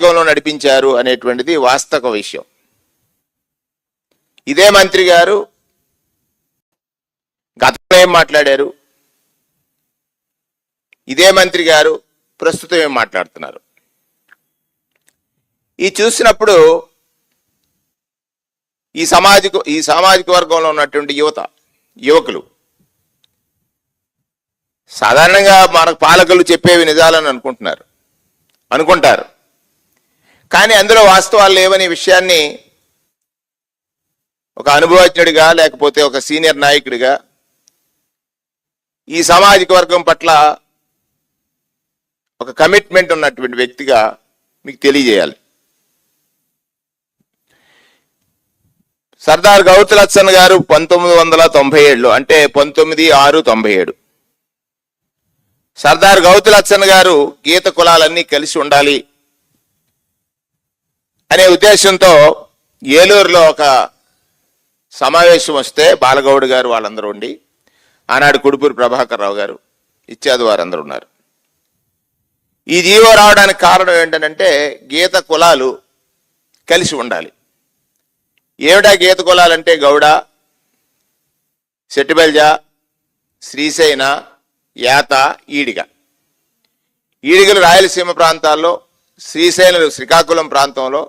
మార్గంలో నడిపించారు అనేటువంటిది వాస్తవ విషయం. ఇదే మంత్రి గారు గతంలో ఏం మాట్లాడారు? ఇదే మంత్రి గారు ప్రస్తుతం ఏం మాట్లాడుతున్నారు? ఈ చూసినప్పుడు ఈ సామాజిక ఈ సామాజిక వర్గంలో ఉన్నటువంటి యువత యువకులు సాధారణంగా మనకు పాలకులు చెప్పేవి నిజాలని అనుకుంటున్నారు అనుకుంటారు. కానీ అందులో వాస్తవాలు లేవనే విషయాన్ని ఒక అనుభవజ్ఞుడిగా లేకపోతే ఒక సీనియర్ నాయకుడిగా ఈ సామాజిక వర్గం పట్ల ఒక కమిట్మెంట్ ఉన్నటువంటి వ్యక్తిగా మీకు తెలియజేయాలి. సర్దార్ గౌతులచ్చన్ గారు పంతొమ్మిది వందల తొంభై ఏడులో అంటే పంతొమ్మిది ఆరు తొంభై ఏడు. సర్దార్ గౌతులచ్చన్ గారు గీత కులాలన్నీ కలిసి ఉండాలి అనే ఉద్దేశంతో ఏలూరులో ఒక సమావేశం వస్తే బాలగౌడ్ గారు వాళ్ళందరూ ఉండి ఆనాడు కుడుపూరి ప్రభాకర్ రావు గారు ఇత్యాది వారందరూ ఉన్నారు. ఈ జీవో రావడానికి కారణం ఏంటంటే గీత కులాలు కలిసి ఉండాలి. ఏమిటా గీత కులాలంటే గౌడ సెట్టిబెల్జ శ్రీశైన యాత ఈడిగ. ఈడిగలు రాయలసీమ ప్రాంతాల్లో శ్రీశైలం శ్రీకాకుళం ప్రాంతంలో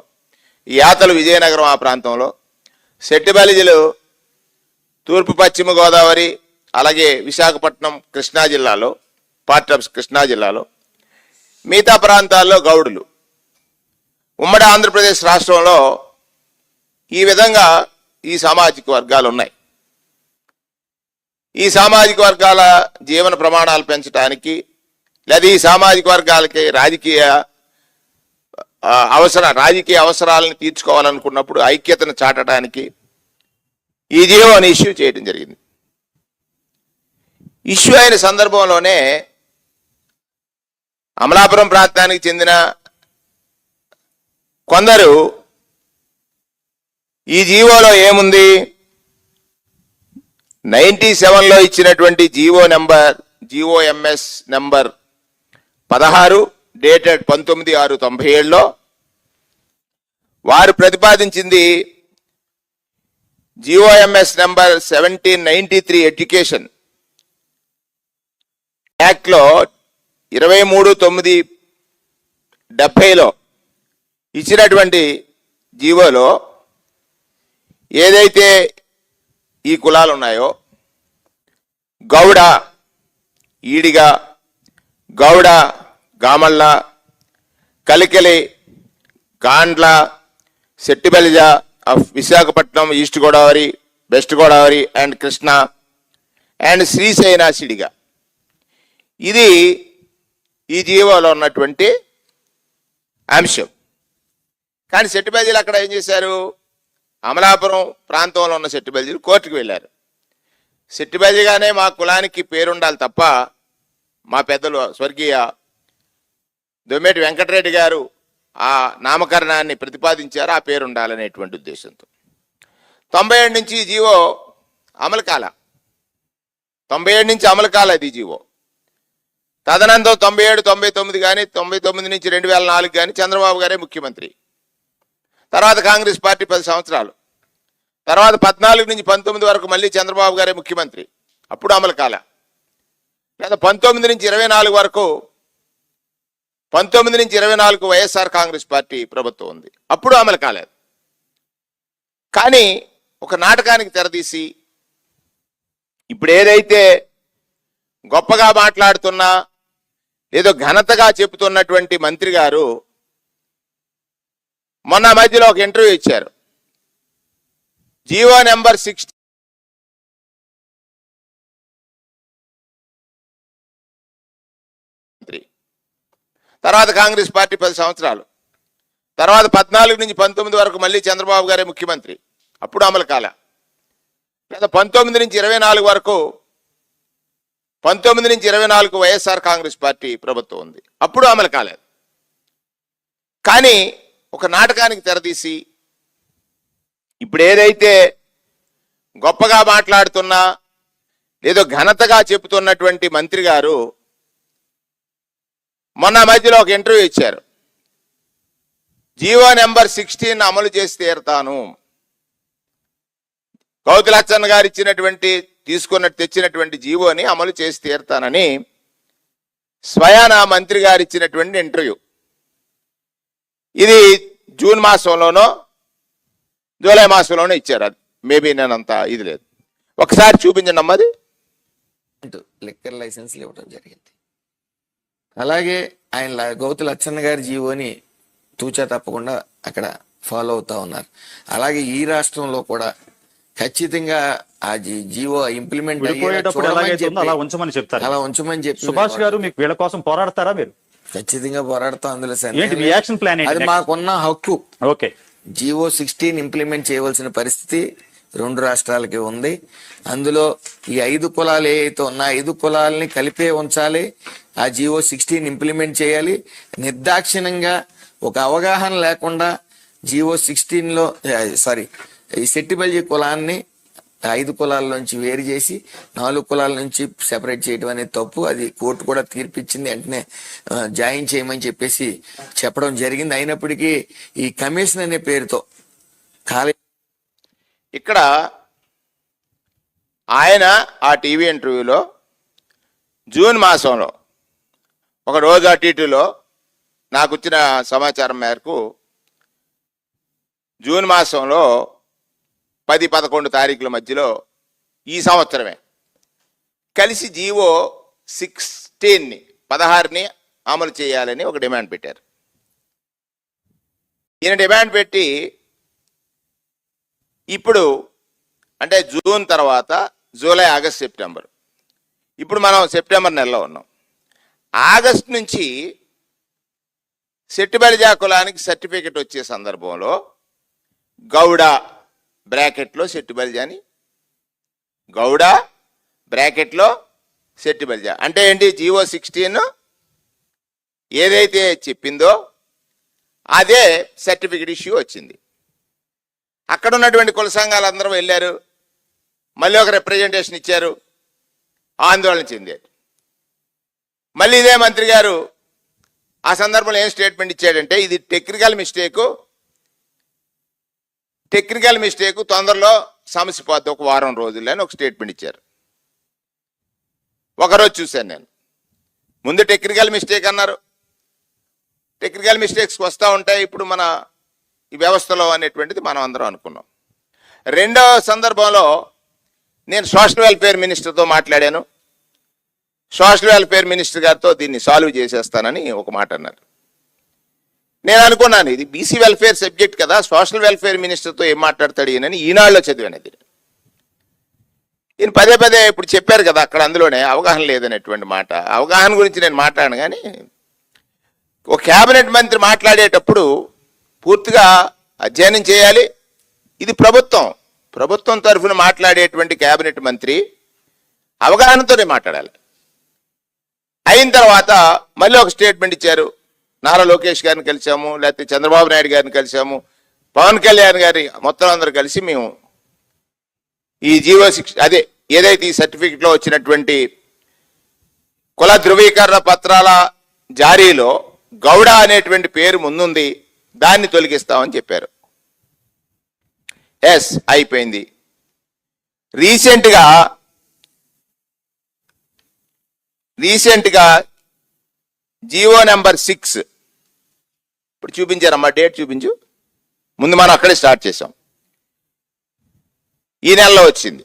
యాతలు విజయనగరం ఆ ప్రాంతంలో. సెట్టిబలిజలు తూర్పు పశ్చిమ గోదావరి అలాగే విశాఖపట్నం కృష్ణా జిల్లాలో పార్ట్ ఆఫ్ కృష్ణా జిల్లాలో మిగతా ప్రాంతాల్లో గౌడులు. ఉమ్మడి ఆంధ్రప్రదేశ్ రాష్ట్రంలో ఈ విధంగా ఈ సామాజిక వర్గాలు ఉన్నాయి ఈ సామాజిక వర్గాల జీవన ప్రమాణాలు పెంచడానికి లేదా ఈ సామాజిక వర్గాలకి రాజకీయ అవసర రాజకీయ అవసరాలను తీర్చుకోవాలనుకున్నప్పుడు ఐక్యతను చాటడానికి ఈ జీవోని ఇష్యూ చేయడం జరిగింది. ఇష్యూ అయిన సందర్భంలోనే అమలాపురం ప్రాంతానికి చెందిన కొందరు ఈ జీవోలో ఏముంది? నైంటీ సెవెన్లో ఇచ్చినటువంటి G O number G O M S number పదహారు డేటెడ్ పంతొమ్మిది ఆరు తొంభై ఏడులో వారు ప్రతిపాదించింది GOMS number seventeen ninety three education యాక్ట్లో ఇరవై మూడు తొమ్మిది డెబ్భైలో ఇచ్చినటువంటి జీవోలో ఏదైతే ఈ కులాలు ఉన్నాయో Gowda Ediga Gowda Gamalla కలికెలి Gandla Settibalija of Visakhapatnam east Godavari west Godavari and Krishna and శ్రీశైన సిడిగ. ఇది ఈ జీవోలో ఉన్నటువంటి అంశం. కానీ సెట్టిబల్జీలు అక్కడ ఏం చేశారు? అమలాపురం ప్రాంతంలో ఉన్న సెట్టిబల్జీలు కోర్టుకు వెళ్ళారు. సెట్టిబల్జీగానే మా కులానికి పేరుండాలి తప్ప మా పెద్దలు స్వర్గీయ దొమ్మేటి వెంకటరెడ్డి గారు ఆ నామకరణాన్ని ప్రతిపాదించారు ఆ పేరు ఉండాలనేటువంటి ఉద్దేశంతో. తొంభై ఏడు నుంచి జీవో అమలు కాల. తొంభై ఏడు నుంచి అమలు కాల ఈ జీవో. తదనంతరం తొంభై ఏడు తొంభై తొమ్మిది కానీ తొంభై తొమ్మిది నుంచి రెండు వేల నాలుగు కానీ చంద్రబాబు గారే ముఖ్యమంత్రి. తర్వాత కాంగ్రెస్ పార్టీ పది సంవత్సరాలు. తర్వాత పద్నాలుగు నుంచి పంతొమ్మిది వరకు మళ్ళీ చంద్రబాబు గారే ముఖ్యమంత్రి. అప్పుడు అమలు కాల. లేదా పంతొమ్మిది నుంచి ఇరవై నాలుగు వరకు పంతొమ్మిది నుంచి ఇరవై నాలుగు వైఎస్ఆర్ కాంగ్రెస్ పార్టీ ప్రభుత్వం ఉంది. అప్పుడు అమలు కాలేదు. కానీ ఒక నాటకానికి తెరదీసి ఇప్పుడు ఏదైతే గొప్పగా మాట్లాడుతున్నా ఏదో ఘనతగా చెబుతున్నటువంటి మంత్రి గారు మొన్న మధ్యలో ఒక ఇంటర్వ్యూ ఇచ్చారు. జీవో నెంబర్ సిక్స్ తర్వాత కాంగ్రెస్ పార్టీ పది సంవత్సరాలు. తర్వాత పద్నాలుగు నుంచి పంతొమ్మిది వరకు మళ్ళీ చంద్రబాబు గారే ముఖ్యమంత్రి. అప్పుడు అమలు కాల. లేదా పంతొమ్మిది నుంచి ఇరవై నాలుగు వరకు పంతొమ్మిది నుంచి ఇరవై నాలుగు వైఎస్ఆర్ కాంగ్రెస్ పార్టీ ప్రభుత్వం ఉంది. అప్పుడు అమలు కాలేదు కానీ ఒక నాటకానికి తెరదీసి ఇప్పుడు ఏదైతే గొప్పగా మాట్లాడుతున్నా ఏదో ఘనతగా చెబుతున్నటువంటి మంత్రి గారు మొన్న మధ్యలో ఒక ఇంటర్వ్యూ ఇచ్చారు. జీవో నెంబర్ సిక్స్టీన్ అమలు చేసి తీరుతాను. గౌతులచ్చన్న గారు ఇచ్చినటువంటి తీసుకున్న తెచ్చినటువంటి జీవోని అమలు చేసి తీరుతానని స్వయాన మంత్రి గారు ఇచ్చినటువంటి ఇంటర్వ్యూ. ఇది జూన్ మాసంలోనో జూలై మాసంలోనో ఇచ్చారు. అది మేబీ నేనంత ఇది లేదు. ఒకసారి చూపించండి అమ్మది లిక్కర్ లైసెన్స్లు ఇవ్వడం జరిగింది. అలాగే ఆయన గౌతు లచ్చన్న గారి జీవోని తూచా తప్పకుండా అక్కడ ఫాలో అవుతా ఉన్నారు. అలాగే ఈ రాష్ట్రంలో కూడా ఖచ్చితంగా ఆ జీవో ఇంప్లిమెంట్ అలా ఉంచమని చెప్తారు. అలా ఉంచమని చెప్పి సుభాష్ గారు మీకు వీళ్ళ కోసం పోరాడతారా మీరు? ఖచ్చితంగా పోరాడతాం అందులో. యాక్షన్ ప్లాన్ అది మాకున్న హక్కు. ఓకే. జియో సిక్స్టీన్ ఇంప్లిమెంట్ చేయవలసిన పరిస్థితి రెండు రాష్ట్రాలకి ఉంది. అందులో ఈ ఐదు కులాలు ఏవైతే ఉన్నా ఐదు కులాలని కలిపే ఉంచాలి. ఆ జియో సిక్స్టీన్ ఇంప్లిమెంట్ చేయాలి. నిర్దాక్షిణ్యంగా ఒక అవగాహన లేకుండా జియో సిక్స్టీన్లో సారీ ఈ సెట్టిబల్జీ కులాన్ని ఐదు కులాల నుంచి వేరు చేసి నాలుగు కులాల నుంచి సెపరేట్ చేయడం అనేది తప్పు. అది కోర్టు కూడా తీర్పిచ్చింది. వెంటనే జాయిన్ చేయమని చెప్పేసి చెప్పడం జరిగింది. అయినప్పటికీ ఈ కమిషన్ అనే పేరుతో ఖాళీ ఇక్కడ ఆయన ఆ టీవీ ఇంటర్వ్యూలో జూన్ మాసంలో ఒక రోజు అటు ఇటులో నాకు వచ్చిన సమాచారం మేరకు జూన్ మాసంలో పది పదకొండు తారీఖుల మధ్యలో ఈ సంవత్సరమే కలిసి జీవో సిక్స్టీన్ని పదహారుని అమలు చేయాలని ఒక డిమాండ్ పెట్టారు. ఈయన డిమాండ్ పెట్టి ఇప్పుడు అంటే జూన్ తర్వాత జూలై ఆగస్ట్ సెప్టెంబర్. ఇప్పుడు మనం సెప్టెంబర్ నెలలో ఉన్నాం. ఆగస్ట్ నుంచి సెట్టిబలిజా కులానికి సర్టిఫికెట్ వచ్చే సందర్భంలో గౌడ బ్రాకెట్లో సెట్టిబలిజాని గౌడ బ్రాకెట్లో సెట్టిబలిజా అంటే ఏంటి? జీవో సిక్స్టీన్ ఏదైతే చెప్పిందో అదే సర్టిఫికెట్ ఇష్యూ వచ్చింది. అక్కడ ఉన్నటువంటి కుల సంఘాలు అందరూ వెళ్ళారు. మళ్ళీ ఒక రిప్రజెంటేషన్ ఇచ్చారు. ఆందోళన చెందారు. మళ్ళీ ఇదే మంత్రి గారు ఆ సందర్భంలో ఏం స్టేట్మెంట్ ఇచ్చాడంటే ఇది టెక్నికల్ మిస్టేకు టెక్నికల్ మిస్టేక్ తొందరలో సమస్య పోద్ది ఒక వారం రోజుల్లో అని ఒక స్టేట్మెంట్ ఇచ్చారు. ఒకరోజు చూశాను నేను. ముందు టెక్నికల్ మిస్టేక్ అన్నారు. టెక్నికల్ మిస్టేక్స్ వస్తూ ఉంటాయి. ఇప్పుడు మన ఈ వ్యవస్థలో అనేటువంటిది మనం అందరం అనుకున్నాం. రెండవ సందర్భంలో నేను సోషల్ వెల్ఫేర్ మినిస్టర్తో మాట్లాడాను. సోషల్ వెల్ఫేర్ మినిస్టర్ గారితో దీన్ని సాల్వ్ చేసేస్తానని ఒక మాట అన్నారు. నేను అనుకున్నాను ఇది బీసీ వెల్ఫేర్ సబ్జెక్ట్ కదా సోషల్ వెల్ఫేర్ మినిస్టర్తో ఏం మాట్లాడతాడు ఈయనని ఈనాడులో చదివాను ఇది ఈయన పదే పదే ఇప్పుడు చెప్పారు కదా అక్కడ అందులోనే అవగాహన లేదనేటువంటి మాట. అవగాహన గురించి నేను మాట్లాడను కానీ ఒక కేబినెట్ మంత్రి మాట్లాడేటప్పుడు పూర్తిగా అధ్యయనం చేయాలి. ఇది ప్రభుత్వం. ప్రభుత్వం తరఫున మాట్లాడేటువంటి కేబినెట్ మంత్రి అవగాహనతోనే మాట్లాడాలి. అయిన తర్వాత మళ్ళీ ఒక స్టేట్మెంట్ ఇచ్చారు. నారా లోకేష్ గారిని కలిసాము లేకపోతే చంద్రబాబు నాయుడు గారిని కలిసాము పవన్ కళ్యాణ్ గారి మొత్తం అందరూ కలిసి మేము ఈ జీవో శిక్ష అదే ఏదైతే ఈ సర్టిఫికెట్లో వచ్చినటువంటి కుల ధృవీకరణ పత్రాల జారీలో గౌడ అనేటువంటి పేరు ముందుంది. దాన్ని తొలగిస్తామని చెప్పారు. ఎస్ అయిపోయింది. రీసెంట్గా రీసెంట్గా జియో నెంబర్ సిక్స్. ఇప్పుడు చూపించారమ్మా డేట్ చూపించు. ముందు మనం అక్కడే స్టార్ట్ చేసాం ఈ నెలలో వచ్చింది.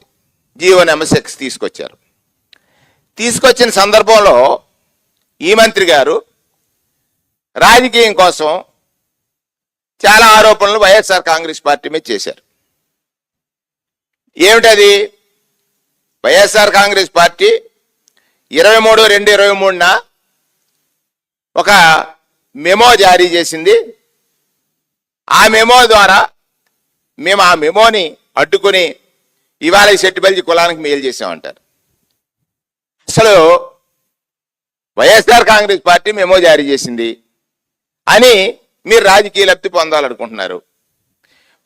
జియో నెంబర్ సిక్స్ తీసుకొచ్చారు. తీసుకొచ్చిన సందర్భంలో ఈ మంత్రి గారు రాజకీయం కోసం చాలా ఆరోపణలు వైఎస్ఆర్ కాంగ్రెస్ పార్టీ మీద చేశారు. ఏమిటది? వైఎస్ఆర్ కాంగ్రెస్ పార్టీ ఇరవై మూడు రెండు ఇరవై మూడున ఒక మెమో జారీ చేసింది. ఆ మెమో ద్వారా మేము ఆ మెమోని అడ్డుకుని ఇవాళ శెట్టిపల్లి కులానికి మేలు చేసామంటారు అసలు వైఎస్ఆర్ కాంగ్రెస్ పార్టీ మెమో జారీ చేసింది అని మీరు రాజకీయ లబ్ధి పొందాలనుకుంటున్నారు.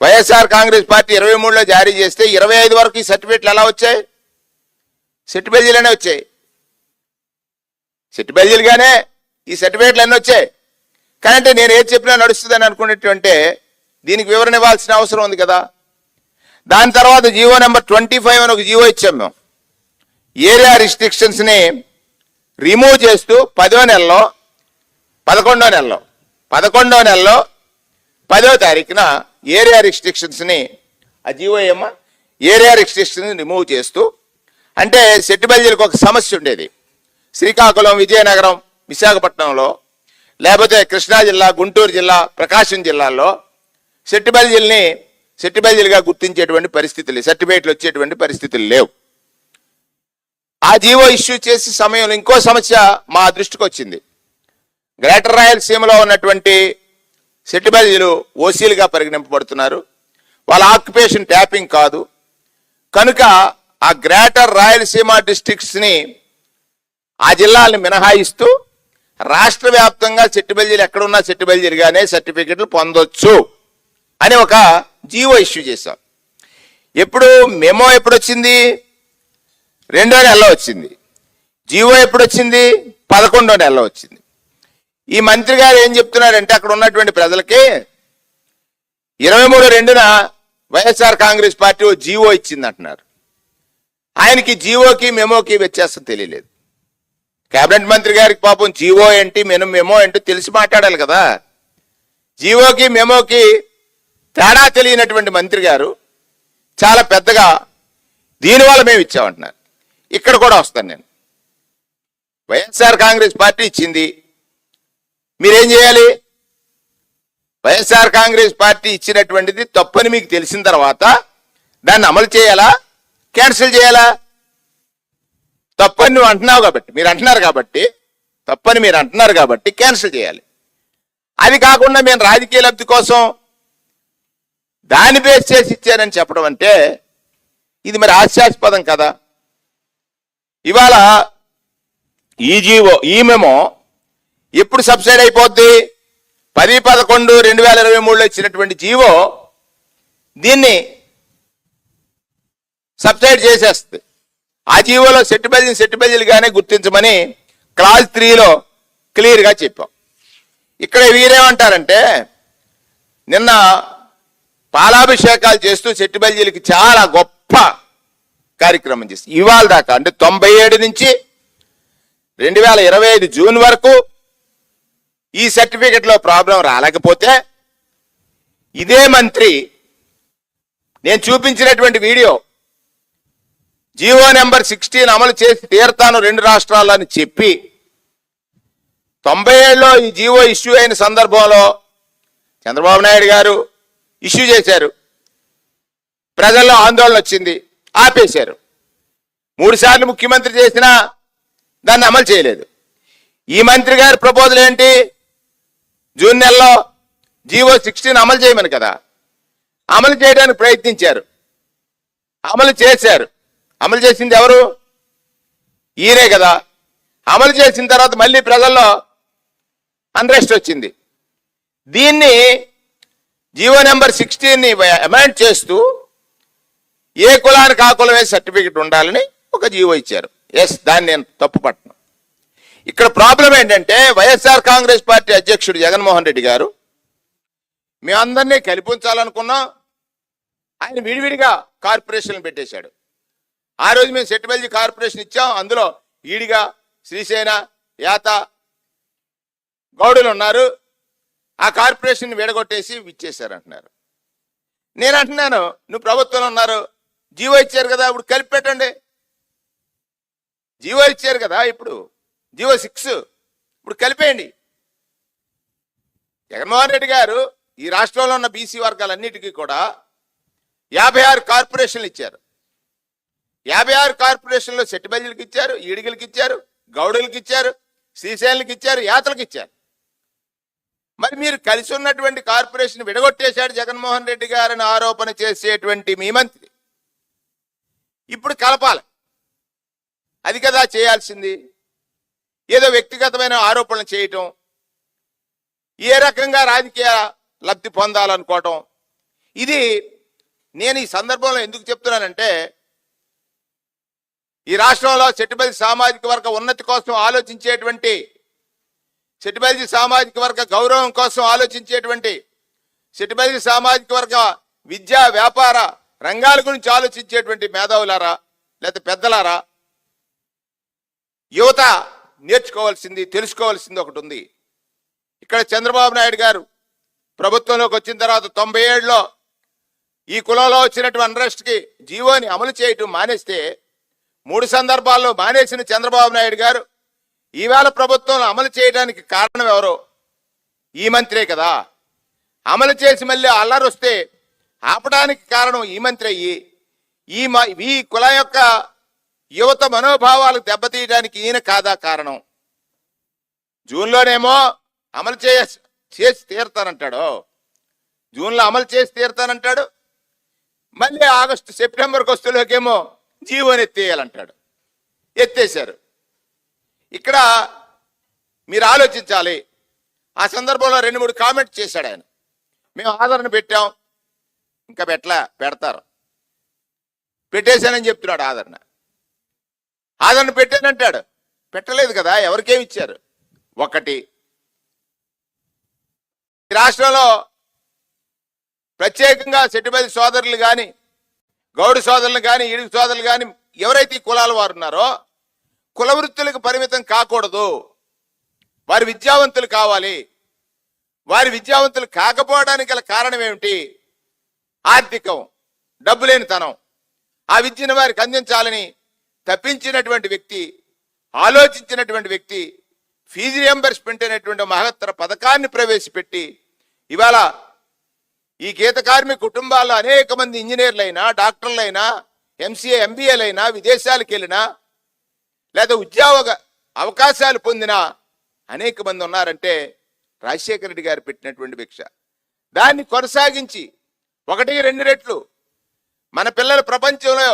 వైఎస్ఆర్ కాంగ్రెస్ పార్టీ ఇరవై మూడులో జారీ చేస్తే ఇరవై ఐదు వరకు ఈ సర్టిఫికెట్లు ఎలా వచ్చాయి? సెట్ బేజీలనే వచ్చాయి. సెట్ బేజీలుగానే ఈ సర్టిఫికెట్లు అన్నీ వచ్చాయి. కానీ నేను ఏది చెప్పినా నడుస్తుందని అనుకునేటువంటి దీనికి వివరణ ఇవ్వాల్సిన అవసరం ఉంది కదా. దాని తర్వాత జీవో నెంబర్ ట్వంటీ ఫైవ్ అని ఒక జీవో ఇచ్చాం మేము. ఏరియా రిస్ట్రిక్షన్స్ని రిమూవ్ చేస్తూ పదో నెలలో పదకొండో నెలలో పదకొండో నెలలో పదో తారీఖున ఏరియా రిస్ట్రిక్షన్స్ని ఆ జీవో ఏరియా రిస్ట్రిక్షన్స్ని రిమూవ్ చేస్తూ అంటే సెట్టిబల్జీలకు ఒక సమస్య ఉండేది. శ్రీకాకుళం విజయనగరం విశాఖపట్నంలో లేకపోతే కృష్ణా జిల్లా గుంటూరు జిల్లా ప్రకాశం జిల్లాల్లో సెట్టిబల్జీల్ని సెట్టిబల్జీలుగా గుర్తించేటువంటి పరిస్థితులు సర్టిఫికేట్లు వచ్చేటువంటి పరిస్థితులు లేవు. ఆ జీవో ఇష్యూ చేసే సమయంలో ఇంకో సమస్య మా దృష్టికి వచ్చింది గ్రేటర్ రాయలసీమలో ఉన్నటువంటి సెట్టిబల్జీలు ఓసీలుగా పరిగణింపబడుతున్నారు. వాళ్ళ ఆక్యుపేషన్ ట్యాపింగ్ కాదు. కనుక ఆ గ్రేటర్ రాయలసీమ డిస్టిక్స్ని ఆ జిల్లాలను మినహాయిస్తూ రాష్ట్ర వ్యాప్తంగా సెట్టిబల్జీలు ఎక్కడున్నా సెట్టిబల్జీలుగానే సర్టిఫికెట్లు పొందొచ్చు అని ఒక జీవో ఇష్యూ చేశాం. ఎప్పుడు మెమో ఎప్పుడు వచ్చింది రెండో నెలలో వచ్చింది. జీవో ఎప్పుడు వచ్చింది పదకొండో నెలలో వచ్చింది. ఈ మంత్రి గారు ఏం చెప్తున్నారంటే అక్కడ ఉన్నటువంటి ప్రజలకి ఇరవై మూడు రెండున Y S R Congress party ఓ జీవో ఇచ్చింది అంటున్నారు ఆయనకి జీవోకి మెమోకి వ్యత్యాసం తెలియలేదు. కేబినెట్ మంత్రి గారికి పాపం జీవో ఏంటి మెను మెమో ఏంటి తెలిసి మాట్లాడాలి కదా. జీవోకి మెమోకి తేడా తెలియనటువంటి మంత్రి గారు చాలా పెద్దగా దీనివల్ల మేము ఇచ్చామంటున్నారు. ఇక్కడ కూడా వస్తాను నేను. వైఎస్ఆర్ కాంగ్రెస్ పార్టీ ఇచ్చింది మీరేం చేయాలి? వైఎస్ఆర్ కాంగ్రెస్ పార్టీ ఇచ్చినటువంటిది తప్పని మీకు తెలిసిన తర్వాత దాన్ని అమలు చేయాలా? క్యాన్సిల్ చేయాలా? తప్పని నువ్వు అంటున్నావు కాబట్టి మీరు అంటున్నారు కాబట్టి తప్పని మీరు అంటున్నారు కాబట్టి క్యాన్సిల్ చేయాలి. అది కాకుండా మేము రాజకీయ లబ్ధి కోసం దాన్ని బేస్ చేసి ఇచ్చానని చెప్పడం అంటే ఇది మరి హాస్యాస్పదం కదా. ఇవాళ ఈ ఈమెమో ఎప్పుడు సబ్సైడ్ అయిపోద్ది? పది పదకొండు రెండు వేల ఇరవై మూడులో ఇచ్చినటువంటి జీవో దీన్ని సబ్సైడ్ చేసేస్తుంది. ఆ జీవోలో సెట్టిబల్జీ సెట్టిబల్జీలుగానే గుర్తించమని క్లాజ్ త్రీలో క్లియర్గా చెప్పాం. ఇక్కడ వీరేమంటారంటే నిన్న పాలాభిషేకాలు చేస్తూ సెట్టిబల్జీలకి చాలా గొప్ప కార్యక్రమం చేసి ఇవాళ దాకా అంటే తొంభై ఏడు నుంచి రెండు వేల ఇరవై ఐదు జూన్ వరకు ఈ సర్టిఫికెట్లో ప్రాబ్లం రాలేకపోతే ఇదే మంత్రి నేను చూపించినటువంటి వీడియో జీవో నెంబర్ సిక్స్టీన్ అమలు చేసి తీరతాను రెండు రాష్ట్రాలని చెప్పి తొంభై ఏడులో ఈ జీవో ఇష్యూ అయిన సందర్భంలో చంద్రబాబు నాయుడు గారు ఇష్యూ చేశారు. ప్రజల్లో ఆందోళన వచ్చింది ఆపేశారు. మూడుసార్లు ముఖ్యమంత్రి చేసినా దాన్ని అమలు చేయలేదు. ఈ మంత్రి గారి ప్రపోజల్ ఏంటి? జూన్ నెలలో జీవో సిక్స్టీన్ అమలు చేయమని కదా. అమలు చేయడానికి ప్రయత్నించారు. అమలు చేశారు. అమలు చేసింది ఎవరు? ఈయనే కదా. అమలు చేసిన తర్వాత మళ్ళీ ప్రజల్లో అన్రెస్ట్ వచ్చింది. దీన్ని జీవో నెంబర్ సిక్స్టీన్ని అమెండ్ చేస్తూ ఏ కులానికి ఆ కులమే సర్టిఫికెట్ ఉండాలని ఒక జీవో ఇచ్చారు. ఎస్ దాన్ని నేను తప్పు పట్టను ఇక్కడ ప్రాబ్లం ఏంటంటే వైఎస్ఆర్ కాంగ్రెస్ పార్టీ అధ్యక్షుడు జగన్మోహన్ రెడ్డి గారు మేమందరినీ కలిపి ఉంచాలనుకున్నాం ఆయన విడివిడిగా కార్పొరేషన్లు పెట్టేశాడు. ఆ రోజు మేము సెట్టిబల్జీ కార్పొరేషన్ ఇచ్చాం అందులో ఈడిగా శ్రీసేన యాత గౌడులు ఉన్నారు. ఆ కార్పొరేషన్ విడగొట్టేసి ఇచ్చేశారు అంటున్నారు నేను అంటున్నాను నువ్వు ప్రభుత్వంలో ఉన్నారు జీవో ఇచ్చారు కదా ఇప్పుడు కలిపి పెట్టండి. జీవో ఇచ్చారు కదా ఇప్పుడు. G O six. ఇప్పుడు కలిపేయండి. జగన్మోహన్ రెడ్డి గారు ఈ రాష్ట్రంలో ఉన్న బీసీ వర్గాలన్నిటికీ కూడా యాభై ఆరు కార్పొరేషన్లు ఇచ్చారు. యాభై ఆరు కార్పొరేషన్లో సెట్టిబల్జీలకు ఇచ్చారు ఈడిగలకి ఇచ్చారు గౌడులకి ఇచ్చారు శ్రీశైలంకి ఇచ్చారు యాతలకు ఇచ్చారు. మరి మీరు కలిసి ఉన్నటువంటి కార్పొరేషన్ విడగొట్టేశాడు జగన్మోహన్ రెడ్డి గారిని ఆరోపణ చేసేటువంటి మీ మంత్రి. ఇప్పుడు కలపాలి. అది కదా చేయాల్సింది. ఏదో వ్యక్తిగతమైన ఆరోపణలు చేయటం ఏ రకంగా రాజకీయ లబ్ధి పొందాలనుకోవటం. ఇది నేను ఈ సందర్భంలో ఎందుకు చెప్తున్నానంటే ఈ రాష్ట్రంలో చెట్టుబడి సామాజిక వర్గ ఉన్నతి కోసం ఆలోచించేటువంటి సెటిబల్జీ సామాజిక వర్గ గౌరవం కోసం ఆలోచించేటువంటి సెటిబల్జీ సామాజిక వర్గ విద్యా వ్యాపార రంగాల గురించి ఆలోచించేటువంటి మేధావులారా లేకపోతే పెద్దలారా యువత నేర్చుకోవాల్సింది తెలుసుకోవాల్సింది ఒకటి ఉంది. ఇక్కడ చంద్రబాబు నాయుడు గారు ప్రభుత్వంలోకి వచ్చిన తర్వాత తొంభై ఏడులో ఈ కులంలో వచ్చినటువంటి అండ్రెస్ట్కి జీవోని అమలు చేయటం మానేస్తే మూడు సందర్భాల్లో మానేసిన చంద్రబాబు నాయుడు గారు ఈవేళ ప్రభుత్వం అమలు చేయడానికి కారణం ఎవరు? ఈ మంత్రే కదా. అమలు చేసి మళ్ళీ అల్లరి వస్తే ఆపడానికి కారణం ఈ మంత్రి అయ్యి ఈ మ ఈ కుల యొక్క యువత మనోభావాలు దెబ్బతీయడానికి ఈయన కాదా కారణం? జూన్లోనేమో అమలు చేయ చేసి తీరుతానంటాడు? జూన్లో అమలు చేసి తీరుతానంటాడు? మళ్ళీ ఆగస్టు సెప్టెంబర్కి వస్తులోకేమో జీవోని ఎత్తేయాలంటాడు. ఎత్తేశారు. ఇక్కడ మీరు ఆలోచించాలి. ఆ సందర్భంలో రెండు మూడు కామెంట్ చేశాడు ఆయన. మేము ఆదరణ పెట్టాం. ఇంకా పెట్టలా పెడతారు. పెట్టేశానని చెప్తున్నాడు ఆదరణ. ఆదరణ పెట్టానంటాడు పెట్టలేదు కదా ఎవరికేమి ఇచ్చారు? ఒకటి ఈ రాష్ట్రంలో ప్రత్యేకంగా సెటిబలి సోదరులు కానీ గౌడు సోదరులు కానీ ఇడుగు సోదరులు కానీ ఎవరైతే ఈ కులాల వారు ఉన్నారో కుల వృత్తులకు పరిమితం కాకూడదు. వారి విద్యావంతులు కావాలి. వారి విద్యావంతులు కాకపోవడానికి గల కారణం ఏమిటి? ఆర్థికం డబ్బు లేనితనం ఆ విద్యను వారికి అందించాలని తప్పించినటువంటి వ్యక్తి ఆలోచించినటువంటి వ్యక్తి ఫీజు రియంబర్స్మెంట్ అనేటువంటి మహత్తర పథకాన్ని ప్రవేశపెట్టి ఇవాళ ఈ గీత కార్మిక కుటుంబాల్లో అనేక మంది ఇంజనీర్లైనా డాక్టర్లైనా ఎంసీఏ ఎంబీఏలైనా విదేశాలకు వెళ్ళినా లేదా ఉద్యోగ అవకాశాలు పొందిన అనేక మంది ఉన్నారంటే రాజశేఖర రెడ్డి గారు పెట్టినటువంటి భిక్ష. దాన్ని కొనసాగించి ఒకటి రెండు రెట్లు మన పిల్లలు ప్రపంచంలో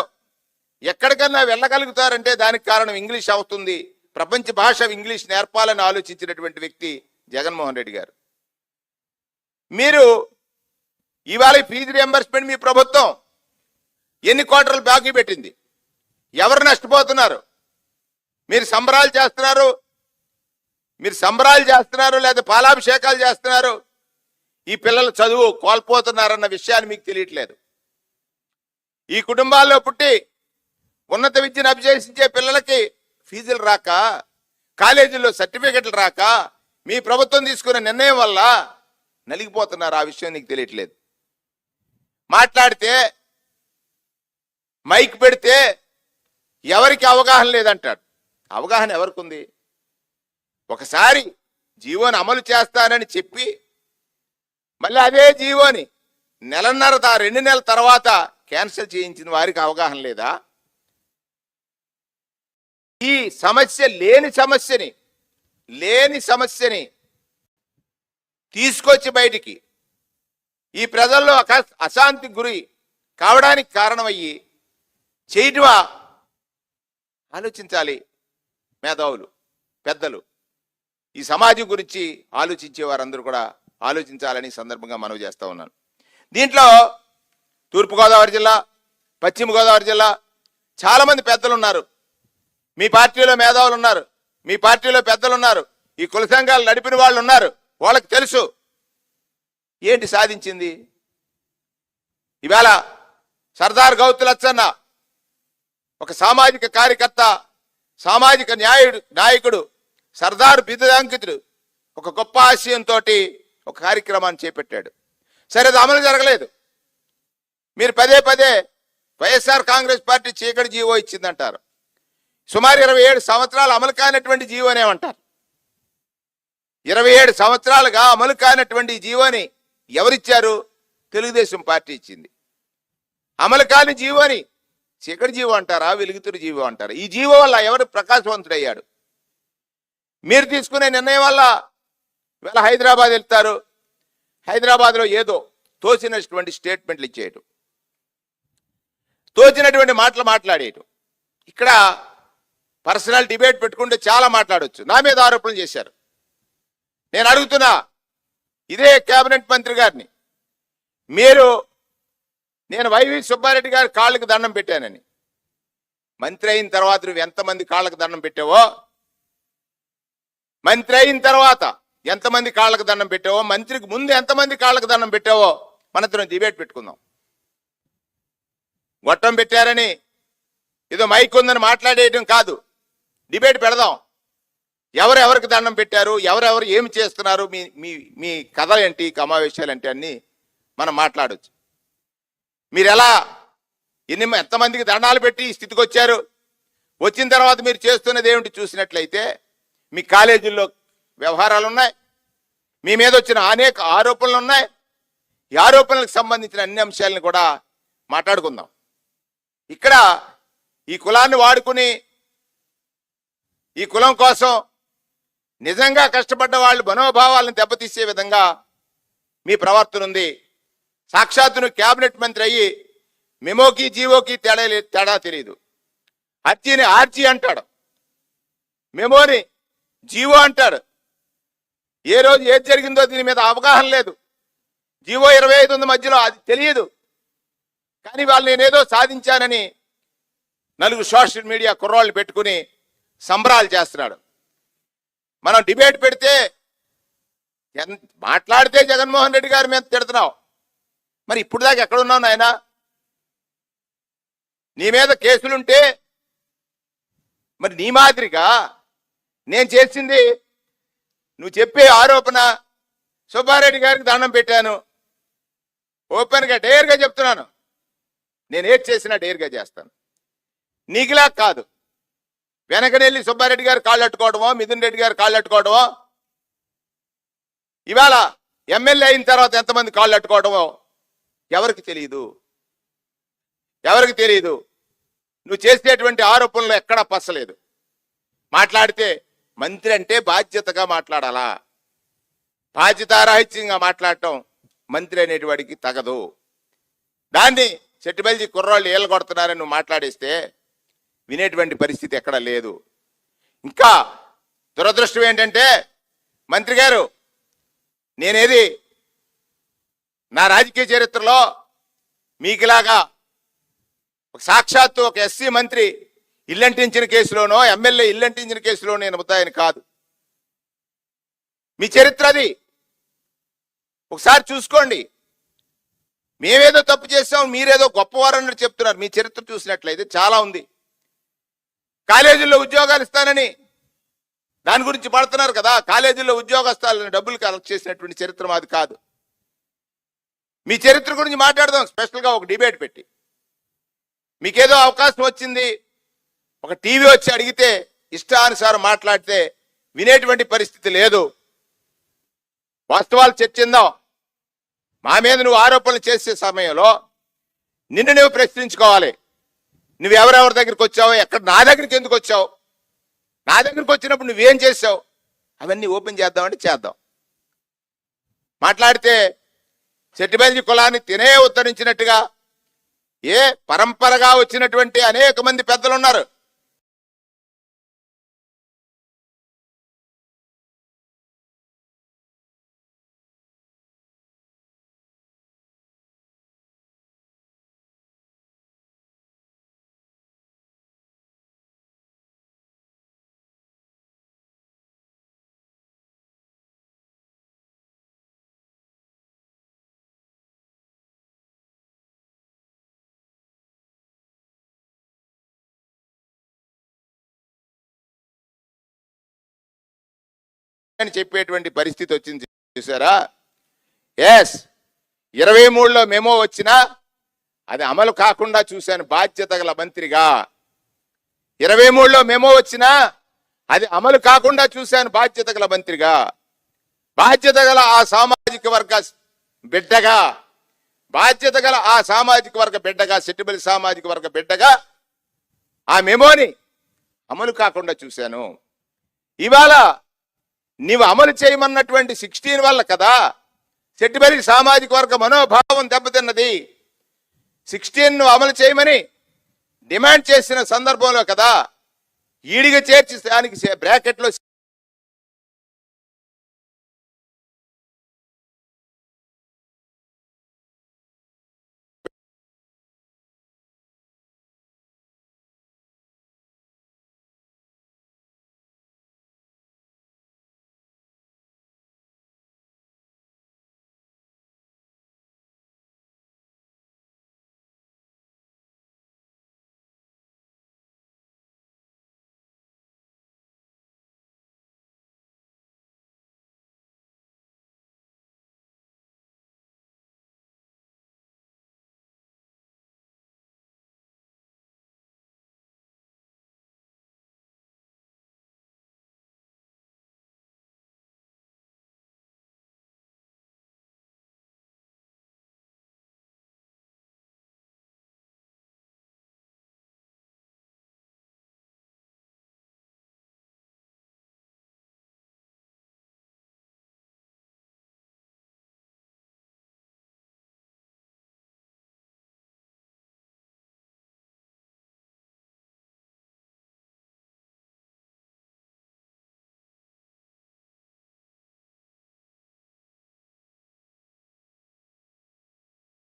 ఎక్కడికన్నా వెళ్ళగలుగుతారంటే దానికి కారణం ఇంగ్లీష్ అవుతుంది. ప్రపంచ భాష ఇంగ్లీష్ నేర్పాలని ఆలోచించినటువంటి వ్యక్తి జగన్మోహన్ రెడ్డి గారు. మీరు ఇవాళ ఫీజు రియంబర్స్మెంట్ మీ ప్రభుత్వం ఎన్ని కోటలు బాకీ పెట్టింది? ఎవరు నష్టపోతున్నారు? మీరు సంబరాలు చేస్తున్నారు? మీరు సంబరాలు చేస్తున్నారు లేదా పాలాభిషేకాలు చేస్తున్నారు? ఈ పిల్లలు చదువు కోల్పోతున్నారన్న విషయాన్ని మీకు తెలియట్లేదు. ఈ కుటుంబాల్లో పుట్టి ఉన్నత విద్యను అభ్యసించే పిల్లలకి ఫీజులు రాక కాలేజీల్లో సర్టిఫికెట్లు రాక మీ ప్రభుత్వం తీసుకున్న నిర్ణయం వల్ల నలిగిపోతున్నారు. ఆ విషయం నీకు తెలియట్లేదు. మాట్లాడితే మైక్ పెడితే ఎవరికి అవగాహన లేదంటాడు. అవగాహన ఎవరికి ఉంది ఒకసారి జీవోని అమలు చేస్తానని చెప్పి మళ్ళీ అదే జీవోని నెలన్నర రెండు నెలల తర్వాత క్యాన్సిల్ చేయించిన వారికి అవగాహన లేదా? ఈ సమస్య లేని సమస్యని లేని సమస్యని తీసుకొచ్చి బయటికి ఈ ప్రజల్లో అక- అశాంతి గురి కావడానికి కారణమయ్యి చేయటమా ఆలోచించాలి మేధావులు పెద్దలు. ఈ సమాజం గురించి ఆలోచించే వారందరూ కూడా ఆలోచించాలని సందర్భంగా మనవి చేస్తూ ఉన్నాను. దీంట్లో తూర్పుగోదావరి జిల్లా పశ్చిమ గోదావరి జిల్లా చాలామంది పెద్దలు ఉన్నారు మీ పార్టీలో మేధావులు ఉన్నారు మీ పార్టీలో పెద్దలు ఉన్నారు ఈ కుల సంఘాలు నడిపిన వాళ్ళు ఉన్నారు వాళ్ళకి తెలుసు. ఏంటి సాధించింది? ఇవాళ సర్దార్ గౌతులచ్చన్న ఒక సామాజిక కార్యకర్త సామాజిక న్యాయుడు నాయకుడు సర్దార్ బిరుదాంకితుడు ఒక గొప్ప ఆశయంతో ఒక కార్యక్రమాన్ని చేపట్టాడు. సరే అది అమలు జరగలేదు. మీరు పదే పదే Y S R Congress party చీకటి జీవో ఇచ్చిందంటారు. సుమారు ఇరవై ఏడు సంవత్సరాలు అమలు కానటువంటి జీవోనే అంటారు ఇరవై ఏడు సంవత్సరాలుగా అమలు కానటువంటి జీవోని ఎవరిచ్చారు? తెలుగుదేశం పార్టీ ఇచ్చింది. అమలు కాని జీవోని చీకటి జీవో అంటారా వెలుగుతురు జీవో అంటారా? ఈ జీవో వల్ల ఎవరు ప్రకాశవంతుడయ్యాడు? మీరు తీసుకునే నిర్ణయం వల్ల ఇవాళ హైదరాబాద్ వెళ్తారు. హైదరాబాద్లో ఏదో తోచినటువంటి స్టేట్మెంట్లు ఇచ్చేయటం. తోచినటువంటి మాటలు మాట్లాడేయటం. ఇక్కడ పర్సనల్ డిబేట్ పెట్టుకుంటే చాలా మాట్లాడొచ్చు. నా మీద ఆరోపణలు చేశారు. నేను అడుగుతున్నా ఇదే కేబినెట్ మంత్రి గారిని. మీరు నేను వైవి సుబ్బారెడ్డి గారి కాళ్ళకి దండం పెట్టానని. మంత్రి అయిన తర్వాత నువ్వు ఎంతమంది కాళ్ళకు దండం పెట్టావో? మంత్రి అయిన తర్వాత ఎంతమంది కాళ్ళకు దండం పెట్టావో? మంత్రికి ముందు ఎంతమంది కాళ్ళకు దండం పెట్టావో? మనతో డిబేట్ పెట్టుకుందాం. గొట్టం పెట్టారని ఏదో మైక్ ఉందని మాట్లాడేయడం కాదు. డిబేట్ పెడదాం. ఎవరెవరికి దండం పెట్టారు? ఎవరెవరు ఏమి చేస్తున్నారు? మీ మీ మీ కథలు ఏంటి? సమావేశాలు ఏంటి? అన్ని మనం మాట్లాడవచ్చు మీరు ఎలా ఎన్ని ఎంతమందికి దండాలు పెట్టి ఈ స్థితికి వచ్చారు? వచ్చిన తర్వాత మీరు చేస్తున్నది ఏమిటి చూసినట్లయితే మీ కాలేజీల్లో వ్యవహారాలు ఉన్నాయి. మీ మీద వచ్చిన అనేక ఆరోపణలు ఉన్నాయి. ఈ ఆరోపణలకు సంబంధించిన అన్ని అంశాలను కూడా మాట్లాడుకుందాం. ఇక్కడ ఈ కులాన్ని వాడుకుని ఈ కులం కోసం నిజంగా కష్టపడ్డ వాళ్ళు మనోభావాలను దెబ్బతీసే విధంగా మీ ప్రవర్తన ఉంది. సాక్షాత్తును కేబినెట్ మంత్రి అయ్యి మెమోకి జీవోకి తేడా లే- తేడా తెలియదు అర్జీని ఆర్జీ అంటాడు. మెమోని జీవో అంటాడు. ఏ రోజు ఏది జరిగిందో దీని మీద అవగాహన లేదు. జీవో ఇరవై ఐదు ఉంది మధ్యలో అది తెలియదు. కానీ వాళ్ళు నేనేదో సాధించానని నలుగురు సోషల్ మీడియా కుర్రాళ్ళు పెట్టుకుని సంబరాలు చేస్తున్నాడు. మనం డిబేట్ పెడితే ఎన్- మాట్లాడితే జగన్మోహన్ రెడ్డి గారి మీద తిడుతున్నావు. మరి ఇప్పుడు దాకా ఎక్కడున్నావు నాయన? నీ మీద కేసులుంటే మరి నీ మాదిరిగా నేను చేసింది నువ్వు చెప్పే ఆరోపణ సుబ్బారెడ్డి గారికి దండం పెట్టాను. ఓపెన్గా డేర్గా చెప్తున్నాను. నేను ఏది చేసినా డేర్గా చేస్తాను. నీకులా కాదు. వెనకనెళ్ళి సుబ్బారెడ్డి గారు కాళ్ళట్టుకోవడమో మిథున్ రెడ్డి గారు కాళ్ళట్టుకోవడమో. ఇవాళ ఎమ్మెల్యే అయిన తర్వాత ఎంతమంది కాళ్ళట్టుకోవడమో ఎవరికి తెలియదు. ఎవరికి తెలియదు? నువ్వు చేసేటువంటి ఆరోపణలు ఎక్కడా పసలేదు. మాట్లాడితే మంత్రి అంటే బాధ్యతగా మాట్లాడాలా? బాధ్యతారాహిత్యంగా మాట్లాడటం మంత్రి అనేటివాడికి తగదు. దాన్ని చెట్టుబల్జి కుర్రాళ్ళు ఏళ్ళు కొడుతున్నారని నువ్వు మాట్లాడేస్తే వినేటువంటి పరిస్థితి ఎక్కడ లేదు. ఇంకా దురదృష్టం ఏంటంటే మంత్రి గారు నేనేది నా రాజకీయ చరిత్రలో మీకులాగా ఒక సాక్షాత్తు ఒక ఎస్సీ మంత్రి ఇల్లంటించిన కేసులోనో ఎమ్మెల్యే ఇల్లంటించిన కేసులో నేను ముద్దాయని కాదు. మీ చరిత్ర అది. ఒకసారి చూసుకోండి. మేమేదో తప్పు చేస్తాం మీరేదో గొప్పవారు అన్నట్టు చెప్తున్నారు. మీ చరిత్ర చూసినట్లయితే చాలా ఉంది. కాలేజీల్లో ఉద్యోగాలు ఇస్తానని. దాని గురించి పడుతున్నారు కదా కాలేజీల్లో ఉద్యోగస్తాలను డబ్బులు కలెక్ట్ చేసినటువంటి చరిత్ర మాది కాదు. మీ చరిత్ర గురించి మాట్లాడదాం స్పెషల్గా ఒక డిబేట్ పెట్టి. మీకేదో అవకాశం వచ్చింది ఒక టీవీ వచ్చి అడిగితే ఇష్టానుసారం మాట్లాడితే వినేటువంటి పరిస్థితి లేదు. వాస్తవాలు చర్చిందాం మా మీద నువ్వు ఆరోపణలు చేసే సమయంలో నిన్ను నువ్వు ప్రశ్నించుకోవాలి. నువ్వు ఎవరెవరి దగ్గరికి వచ్చావు ఎక్కడ నా దగ్గరికి ఎందుకు వచ్చావు? నా దగ్గరికి వచ్చినప్పుడు నువ్వేం చేసావు అవన్నీ ఓపెన్ చేద్దామంటే చేద్దాం. మాట్లాడితే చెట్టుబెల్జి కులాన్ని తినే ఉత్తరించినట్టుగా ఏ పరంపరగా వచ్చినటువంటి అనేక మంది పెద్దలు ఉన్నారు అని చెప్పేటువంటి పరిస్థితి వచ్చింది. చూసారా ఎస్ ఇరవై మూడులో మెమో వచ్చినా అది అమలు కాకుండా చూశాను బాధ్యత గల మంత్రిగా. ఇరవై మూడులో మెమో వచ్చినా అది అమలు కాకుండా చూశాను బాధ్యత గల మంత్రిగా. బాధ్యత గల ఆ సామాజిక వర్గ బిడ్డగా బాధ్యత గల ఆ సామాజిక వర్గ బిడ్డగా సెట్టిబలి సామాజిక వర్గ బిడ్డగా ఆ మెమోని అమలు కాకుండా చూశాను. ఇవాళ నీవు అమలు చేయమన్నటువంటి సిక్స్టీన్ వల్ల కదా సెట్టిబలి సామాజిక వర్గ మనోభావం దెబ్బతిన్నది. సిక్స్టీన్ను అమలు చేయమని డిమాండ్ చేసిన సందర్భంలో కదా ఈడిగా చేర్చి దానికి బ్రాకెట్లో